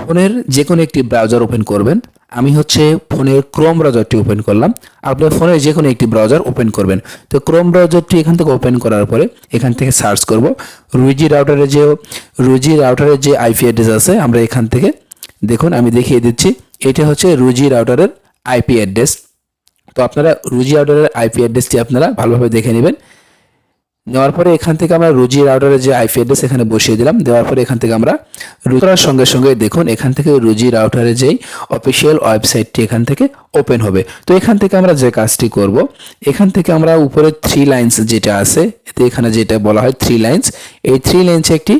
ফোনের যে কোনো একটি ব্রাউজার ওপেন করবেন। আমি হচ্ছে ফোনের ক্রোম ব্রাউজারটি ওপেন করলাম। আপনার ফোনের যে কোনো একটি ব্রাউজার ওপেন করবেন। তো ক্রোম ব্রাউজারটি এখান থেকে ওপেন করার পরে এখান থেকে সার্চ করব। রুজি রাউটারের যে রুজি রাউটারের যে আইপি অ্যাড্রেস আছে, আমরা এখান থেকে দেখুন, আমি দেখিয়ে দিচ্ছি। এটা হচ্ছে রুজি রাউটারের আইপি অ্যাড্রেস তো আপনারা রুজি রাউটারের আইপি অ্যাড্রেসটি আপনারা ভালোভাবে দেখে নেবেন। নেওয়ার পরে এখান থেকে আমরা রুজি রাউটারের যে আইপি অ্যাড্রেস এখানে বসিয়ে দিলাম, দেওয়ার পরে এখান থেকে আমরা করার সঙ্গে সঙ্গে দেখুন, এখান থেকে রুজি রাউটারের যেই অফিসিয়াল ওয়েবসাইটটি এখান থেকে ওপেন হবে। তো এখান থেকে আমরা যে কাজটি করব, এখান থেকে আমরা উপরে থ্রি লাইন্স যেটা আছে, এতে এখানে যেটা বলা হয় থ্রি লাইন্স এই থ্রি লাইন্সে একটি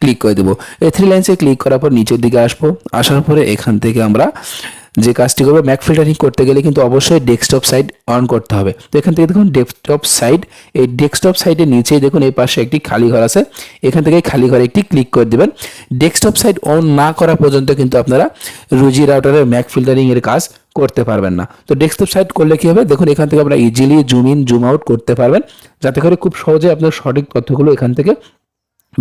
ক্লিক করে দেবো। এই থ্রি লাইন্সে ক্লিক করার পর নিচের দিকে আসব, আসার পরে এখান থেকে আমরা যে কাজটি করবে ম্যাক ফিল্টারিং করতে গেলে কিন্তু অবশ্যই ডেস্কটপ সাইড অন করতে হবে। তো এখান থেকে দেখুন ডেস্কটপ সাইড এই ডেস্কটপ সাইডের নিচেই দেখুন, এই পাশে একটি খালি ঘর আছে। এখান থেকে খালি ঘরে একটি ক্লিক করে দেবেন। ডেস্কটপ সাইড অন না করা পর্যন্ত কিন্তু আপনারা রুজি রাউটারের ম্যাক ফিল্টারিং এর কাজ করতে পারবেন না। তো ডেস্কটপ সাইড করলে কি হবে? দেখুন, এখান থেকে আপনারা easily zoom in zoom out করতে পারবেন। যাতে করে খুব সহজে আপনার সঠিক তথ্যগুলো এখান থেকে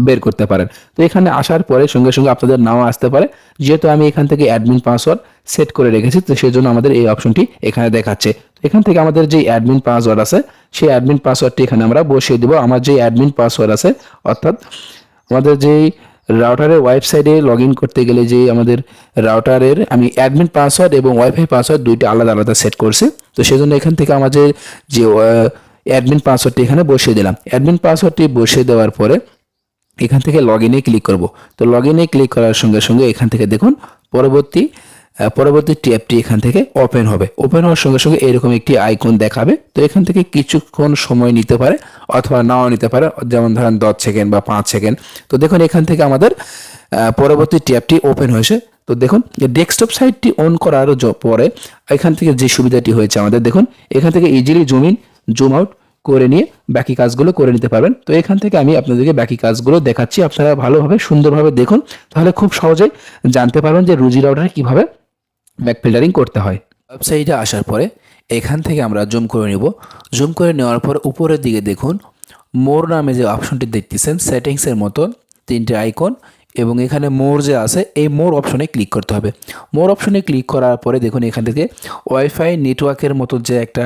বের করতে পারেন। তো এখানে আসার পরে সঙ্গে সঙ্গে আপনাদের নাও আসতে পারে। যেহেতু আমি এখান থেকে অ্যাডমিন পাসওয়ার্ড সেট করে রেখেছি, তো সেই জন্য আমাদের এই অপশনটি এখানে দেখাচ্ছে। এখান থেকে আমাদের যে অ্যাডমিন পাসওয়ার্ড আছে, সেই অ্যাডমিন পাসওয়ার্ডটি এখানে আমরা বসিয়ে দেবো। আমার যে অ্যাডমিন পাসওয়ার্ড আছে, অর্থাৎ আমাদের যেই রাউটারের ওয়েবসাইটে লগ করতে গেলে যে আমাদের রাউটারের আমি অ্যাডমিন পাসওয়ার্ড এবং ওয়াইফাই পাসওয়ার্ড দুইটা আলাদা আলাদা সেট করছি। তো সেই জন্য এখান থেকে আমাদের যে অ্যাডমিন পাসওয়ার্ডটি এখানে বসিয়ে দিলাম। অ্যাডমিন পাসওয়ার্ডটি বসিয়ে দেওয়ার পরে এখান থেকে লগ ইনে ক্লিক করব। তো লগ ইনে ক্লিক করার সঙ্গে সঙ্গে এখান থেকে দেখুন, পরবর্তী পরবর্তী ট্যাবটি এখান থেকে ওপেন হবে। ওপেন হওয়ার সঙ্গে সঙ্গে এরকম একটি আইকন দেখাবে। তো এখান থেকে কিছুক্ষণ সময় নিতে পারে, অথবা নাও নিতে পারে, যেমন ধরেন দশ সেকেন্ড বা পাঁচ সেকেন্ড তো দেখুন, এখান থেকে আমাদের পরবর্তী ট্যাবটি ওপেন হয়েছে। তো দেখুন ডেস্কটপ সাইটটি অন করার পরে এখান থেকে যে সুবিধাটি হয়েছে আমাদের, দেখুন, এখান থেকে easily zoom in zoom out করে নিয়ে বাকি কাজগুলো করে নিতে পারবেন। তো এখান থেকে আমি আপনাদেরকে বাকি কাজগুলো দেখাচ্ছি। আপনারা ভালোভাবে, সুন্দরভাবে দেখুন। তাহলে খুব সহজেই জানতে পারবেন যে রুজি রাউটারে কীভাবে ব্যাক ফিল্টারিং করতে হয়। ওয়েবসাইটে আসার পরে এখান থেকে আমরা জুম করে নেব। জুম করে নেওয়ার পর উপরের দিকে দেখুন মোর নামে যে অপশনটি দেখতেছেন সেটিংসের মতন তিনটে আইকন এবং এখানে মোর যে আছে, এই মোর অপশনে ক্লিক করতে হবে। মোর অপশনে ক্লিক করার পরে দেখুন এখান থেকে ওয়াইফাই নেটওয়ার্কের মতো যে একটা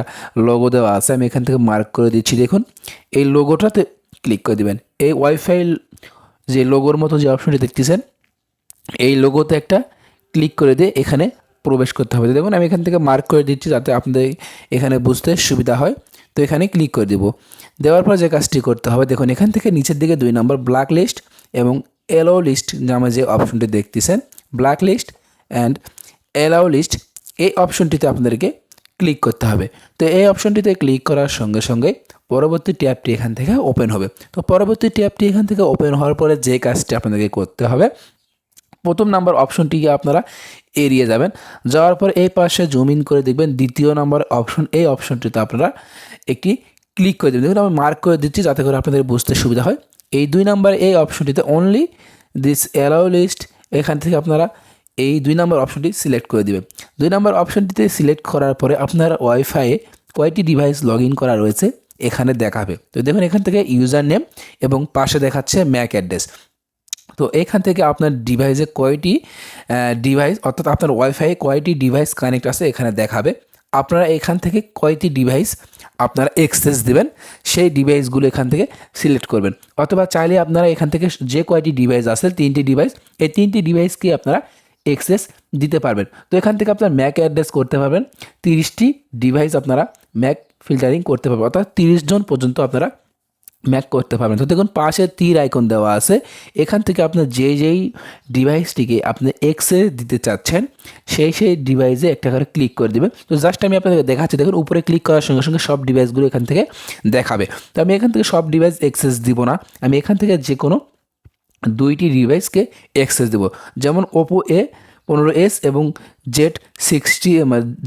লোগো দেওয়া আছে, আমি এখান থেকে মার্ক করে দিচ্ছি। দেখুন, এই লোগোটাতে ক্লিক করে দিবেন। এই ওয়াইফাই যে লোগোর মতো যে অপশনটি দেখতেছেন, এই লোগোতে একটা ক্লিক করে দিয়ে এখানে প্রবেশ করতে হবে। দেখুন, আমি এখান থেকে মার্ক করে দিচ্ছি যাতে আপনাদের এখানে বুঝতে সুবিধা হয়। তো এখানে ক্লিক করে দেব। দেওয়ার পর যে কাজটি করতে হবে, দেখুন, এখান থেকে নিচের দিকে দুই নম্বর ব্ল্যাক লিস্ট এবং এলো লিস্ট নামে যে অপশনটি দেখতেছেন black list and allow list এই অপশনটিতে আপনাদেরকে ক্লিক করতে হবে। তো এই অপশনটিতে ক্লিক করার সঙ্গে সঙ্গে পরবর্তী ট্যাবটি এখান থেকে ওপেন হবে। তো পরবর্তী ট্যাবটি এখান থেকে ওপেন হওয়ার পরে যে কাজটি আপনাদেরকে করতে হবে, প্রথম নাম্বার অপশনটিকে আপনারা এড়িয়ে যাবেন। যাওয়ার পর এই পাশে জুম ইন করে দেখবেন দ্বিতীয় নাম্বার অপশন এই অপশনটিতে আপনারা একটি ক্লিক করে দেবেন। দেখুন, আমি মার্ক করে দিচ্ছি যাতে করে আপনাদের বুঝতে সুবিধা হয়। এই দুই নাম্বার এই অপশনটিতে অনলি দিস অ্যালাউ লিস্ট এখান থেকে আপনারা এই দুই নাম্বার অপশনটি সিলেক্ট করে দিবেন। দুই নাম্বার অপশনটিতে সিলেক্ট করার পরে আপনার ওয়াইফাইয়ে কয়টি ডিভাইস লগ ইন করা রয়েছে, এখানে দেখাবে। তো দেখুন, এখান থেকে ইউজার নেম এবং পাশে দেখাচ্ছে ম্যাক অ্যাড্রেস তো এখান থেকে আপনার ডিভাইসে কয়টি ডিভাইস অর্থাৎ আপনার ওয়াইফাই কয়টি ডিভাইস কানেক্ট আছে, এখানে দেখাবে। আপনারা এখান থেকে কয়টি ডিভাইস আপনারা এক্সেস দেবেন, সেই ডিভাইসগুলো এখান থেকে সিলেক্ট করবেন। অথবা চাইলে আপনারা এখান থেকে যে কয়টি ডিভাইস আছে, তিনটি ডিভাইস এই তিনটি ডিভাইসকে আপনারা এক্সেস দিতে পারবেন। তো এখান থেকে আপনার ম্যাক অ্যাড্রেস করতে পারবেন, তিরিশটি ডিভাইস আপনারা ম্যাক ফিল্টারিং করতে পারবেন, অর্থাৎ তিরিশ জন পর্যন্ত আপনারা ম্যাক করতে পারবেন। তো দেখুন, পাশে তীর আইকন দেওয়া আছে। এখান থেকে আপনার যে যেই ডিভাইসটিকে আপনি এক্সে দিতে চাচ্ছেন, সেই সেই ডিভাইসে একটা করে ক্লিক করে দেবেন। তো জাস্ট আমি আপনাদের দেখাচ্ছি, দেখুন, উপরে ক্লিক করার সঙ্গে সঙ্গে সব ডিভাইসগুলো এখান থেকে দেখাবে। তো আমি এখান থেকে সব ডিভাইস এক্সেস দিব না। আমি এখান থেকে যে কোনো দুইটি ডিভাইসকে অ্যাক্সেস দেব। যেমন ওপো এ পনেরো এস এবং জেড সিক্সটি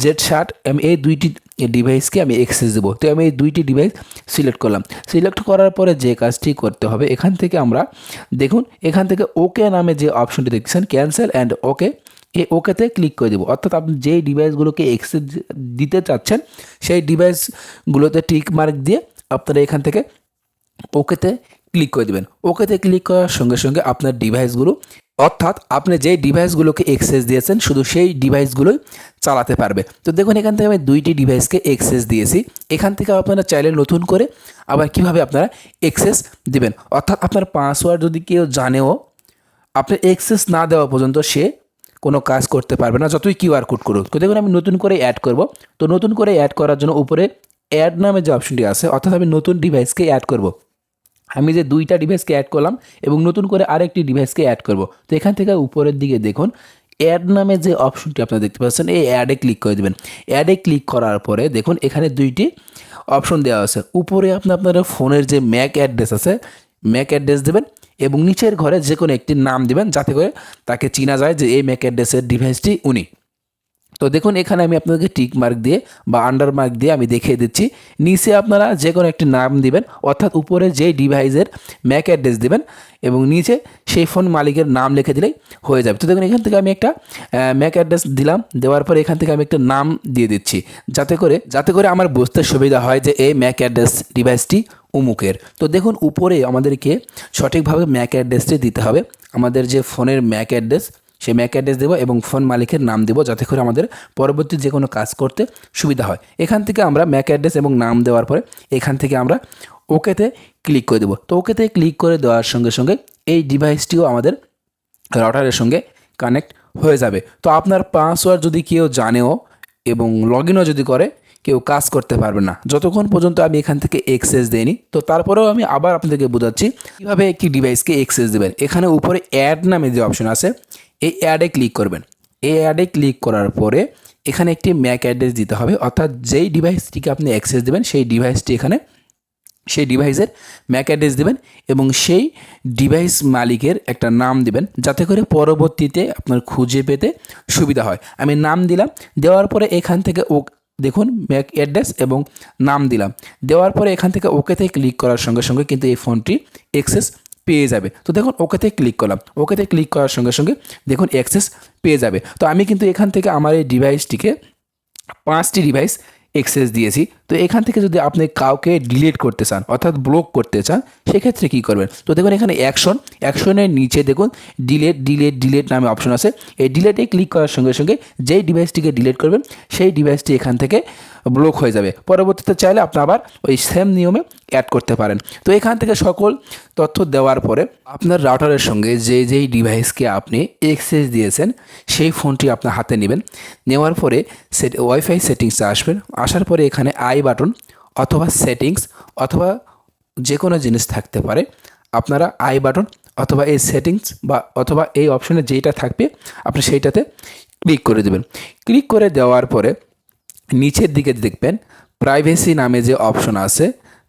জেড ষাট আমি এই দুইটি ডিভাইসকে আমি অ্যাক্সেস দেবো। তো আমি এই দুইটি ডিভাইস সিলেক্ট করলাম। সিলেক্ট করার পরে যে কাজটি করতে হবে, এখান থেকে আমরা দেখুন, এখান থেকে ওকে নামে যে অপশনটি দেখছেন ক্যান্সেল অ্যান্ড ওকে এই ওকেতে ক্লিক করে দেবো। অর্থাৎ আপনি যেই ডিভাইসগুলোকে এক্সেস দিতে চাচ্ছেন, সেই ডিভাইসগুলোতে টিক মার্ক দিয়ে আপনারা এখান থেকে ওকেতে ক্লিক করে দেবেন। ওকেতে ক্লিক করার সঙ্গে সঙ্গে আপনার ডিভাইসগুলো অর্থাৎ আপনি যেই ডিভাইসগুলোকে এক্সেস দিয়েছেন, শুধু সেই ডিভাইসগুলোই চালাতে পারবে। তো দেখুন, এখান থেকে আমি দুইটি ডিভাইসকে এক্সেস দিয়েছি। এখান থেকে আপনারা চাইলে নতুন করে আবার কীভাবে আপনারা এক্সেস দিবেন? অর্থাৎ আপনার পাসওয়ার্ড যদি কেউ জানেও, আপনি এক্সেস না দেওয়া পর্যন্ত সে কোনো কাজ করতে পারবে না, যতই কিউআর কোড করুক। তো দেখুন, আমি নতুন করে অ্যাড করব। তো নতুন করে অ্যাড করার জন্য উপরে অ্যাড নামে যে অপশনটি আছে, অর্থাৎ আমি নতুন ডিভাইসকে অ্যাড করব। আমি যে দুইটা ডিভাইসকে অ্যাড করলাম এবং নতুন করে আরেকটি ডিভাইসকে অ্যাড করব। তো এখান থেকে উপরের দিকে দেখুন অ্যাড নামে যে অপশনটি আপনারা দেখতে পাচ্ছেন, এই অ্যাডে ক্লিক করে দেবেন। অ্যাডে ক্লিক করার পরে দেখুন, এখানে দুইটি অপশন দেওয়া আছে। উপরে আপনি আপনার ফোনের যে ম্যাক অ্যাড্রেস আছে ম্যাক অ্যাড্রেস দেবেন এবং নিচের ঘরে যে কোনো একটি নাম দেবেন, যাতে করে তাকে চেনা যায় যে এই ম্যাক অ্যাড্রেসের ডিভাইসটি উনি। তো দেখুন, এখানে আমি আপনাদেরকে টিক মার্ক দিয়ে বা আন্ডার মার্ক দিয়ে আমি দেখিয়ে দিচ্ছি। নিচে আপনারা যে কোনো একটি নাম দিবেন, অর্থাৎ উপরে যে ডিভাইসের ম্যাক অ্যাড্রেস দেবেন এবং নিচে সেই ফোন মালিকের নাম লিখে দিলেই হয়ে যাবে। তো দেখুন, এখান থেকে আমি একটা ম্যাক অ্যাড্রেস দিলাম, দেওয়ার পরে এখান থেকে আমি একটা নাম দিয়ে দিচ্ছি। যাতে করে যাতে করে আমার বুঝতে সুবিধা হয় যে এই ম্যাক অ্যাড্রেস ডিভাইসটি উমুকের। তো দেখুন, উপরে আমাদেরকে সঠিকভাবে ম্যাক অ্যাড্রেসটি দিতে হবে। আমাদের যে ফোনের ম্যাক অ্যাড্রেস সেই ম্যাক অ্যাড্রেস দেবো এবং ফোন মালিকের নাম দেবো যাতে করে আমাদের পরবর্তী যে কোনো কাজ করতে সুবিধা হয়। এখান থেকে আমরা ম্যাক অ্যাড্রেস এবং নাম দেওয়ার পরে এখান থেকে আমরা ওকেতে ক্লিক করে দেবো। তো ওকেতে ক্লিক করে দেওয়ার সঙ্গে সঙ্গে এই ডিভাইসটিও আমাদের রাউটারের সঙ্গে কানেক্ট হয়ে যাবে। তো আপনার পাসওয়ার্ড যদি কেউ জানেও এবং লগ ইনও যদি করে, কেউ কাজ করতে পারবে না। যতক্ষণ পর্যন্ত আমি এখান থেকে এক্সেস দেইনি, তো তারপরেও আমি আবার আপনাদেরকে বোঝাচ্ছি কীভাবে একটি ডিভাইসকে এক্সেস দেবেন। এখানে উপরে অ্যাড নামে যে অপশন আছে এই অ্যাডে ক্লিক করবেন। এই অ্যাডে ক্লিক করার পরে এখানে একটি ম্যাক অ্যাড্রেস দিতে হবে। অর্থাৎ যেই ডিভাইসটিকে আপনি অ্যাক্সেস দেবেন, সেই ডিভাইসটি এখানে, সেই ডিভাইসের ম্যাক অ্যাড্রেস দেবেন এবং সেই ডিভাইস মালিকের একটা নাম দিবেন যাতে করে পরবর্তীতে আপনার খুঁজে পেতে সুবিধা হয়। আমি নাম দিলাম, দেওয়ার পরে এখান থেকে ও, দেখুন ম্যাক অ্যাড্রেস এবং নাম দিলাম। দেওয়ার পরে এখান থেকে ওকেতে ক্লিক করার সঙ্গে সঙ্গে কিন্তু এই ফোনটি এক্সেস পেয়ে যাবে। তো দেখুন, ওকেতে ক্লিক করলাম। ওকেতে ক্লিক করার সঙ্গে সঙ্গে দেখুন অ্যাক্সেস পেয়ে যাবে। তো আমি কিন্তু এখান থেকে আমার এই ডিভাইসটিকে পাঁচটি ডিভাইস এক্সেস দিয়েছি। তো এখান থেকে যদি আপনি কাউকে ডিলিট করতে চান, অর্থাৎ ব্লক করতে চান, সেক্ষেত্রে কী করবেন? তো দেখুন এখানে অ্যাকশন অ্যাকশনের নিচে দেখুন ডিলেট ডিলেট ডিলেট নামে অপশন আছে। এই ডিলেটে ক্লিক করার সঙ্গে সঙ্গে যেই ডিভাইসটিকে ডিলিট করবেন, সেই ডিভাইসটি এখান থেকে ব্লক হয়ে যাবে। পরবর্তীতে চাইলে আপনি আবার ওই সেম নিয়মে অ্যাড করতে পারেন। তো এখান থেকে সকল তথ্য দেওয়ার পরে আপনার রাউটারের সঙ্গে যে যেই ডিভাইসকে আপনি এক্সেস দিয়েছেন, সেই ফোনটি আপনার হাতে নেবেন। নেওয়ার পরে সেট ওয়াইফাই সেটিংসে আসবেন আসার পরে এখানে আই বাটন অথবা সেটিংস অথবা যে কোনো জিনিস থাকতে পারে। আপনারা আই বাটন অথবা এই সেটিংস বা অথবা এই অপশনে যেইটা থাকবে, আপনি সেইটাতে ক্লিক করে দেবেন। ক্লিক করে দেওয়ার পরে নিচের দিকে দেখবেন প্রাইভেসি নামে যে অপশন আছে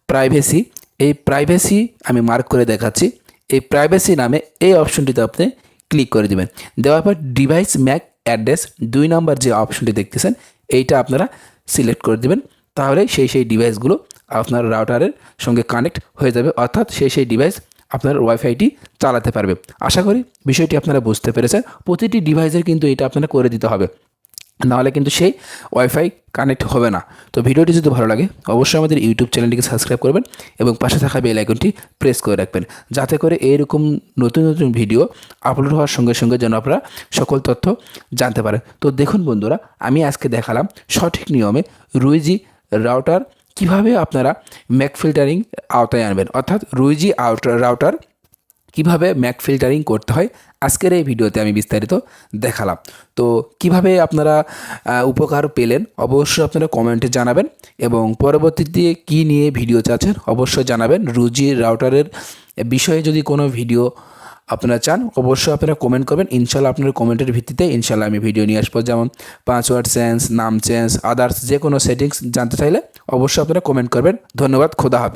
প্রাইভেসি এই প্রাইভেসি আমি মার্ক করে দেখাচ্ছি, এই প্রাইভেসি নামে এই অপশনটিতে আপনি ক্লিক করে দিবেন। দেওয়ার পর ডিভাইস ম্যাক অ্যাড্রেস দুই নাম্বার যে অপশনটি দেখতেছেন, এইটা আপনারা সিলেক্ট করে দিবেন। তাহলে সেই সেই ডিভাইসগুলো আপনার রাউটারের সঙ্গে কানেক্ট হয়ে যাবে। অর্থাৎ সেই সেই ডিভাইস আপনার ওয়াইফাইটি চালাতে পারবে। আশা করি বিষয়টি আপনারা বুঝতে পেরেছেন। প্রতিটি ডিভাইসের কিন্তু এটা আপনারা করে দিতে হবে। নাহলে কিন্তু সেই ওয়াইফাই কানেক্ট হবে না। তো ভিডিওটি যদি ভালো লাগে, অবশ্যই আমাদের ইউটিউব চ্যানেলটিকে সাবস্ক্রাইব করবেন এবং পাশে থাকা বেল আইকনটি প্রেস করে রাখবেন। যাতে করে এরকম নতুন নতুন ভিডিও আপলোড হওয়ার সঙ্গে সঙ্গে যেন আপনারা সকল তথ্য জানতে পারেন। তো দেখুন বন্ধুরা, আমি আজকে দেখালাম সঠিক নিয়মে রুইজি রাউটার কীভাবে আপনারা ম্যাক ফিল্টারিং আওতায় আনবেন? অর্থাৎ রুইজি আউটার রাউটার কীভাবে ম্যাক ফিল্টারিং করতে হয়? আজকের এই ভিডিওতে আমি বিস্তারিত দেখালাম। তো কীভাবে আপনারা উপকার পেলেন? অবশ্যই আপনারা কমেন্টে জানাবেন এবং পরবর্তীতে কি নিয়ে ভিডিও চাচ্ছেন? অবশ্যই জানাবেন। রুজি রাউটারের বিষয়ে যদি কোনো ভিডিও আপনারা চান, অবশ্যই আপনারা কমেন্ট করবেন। ইনশাল্লাহ আপনার কমেন্টের ভিত্তিতে ইনশাল্লাহ আমি ভিডিও নিয়ে আসব। যেমন পাসওয়ার্ড চেঞ্জ নাম চেঞ্জ আদার্স যে কোনো সেটিংস জানতে চাইলে অবশ্যই আপনারা কমেন্ট করবেন। ধন্যবাদ, খোদা হাফেজ।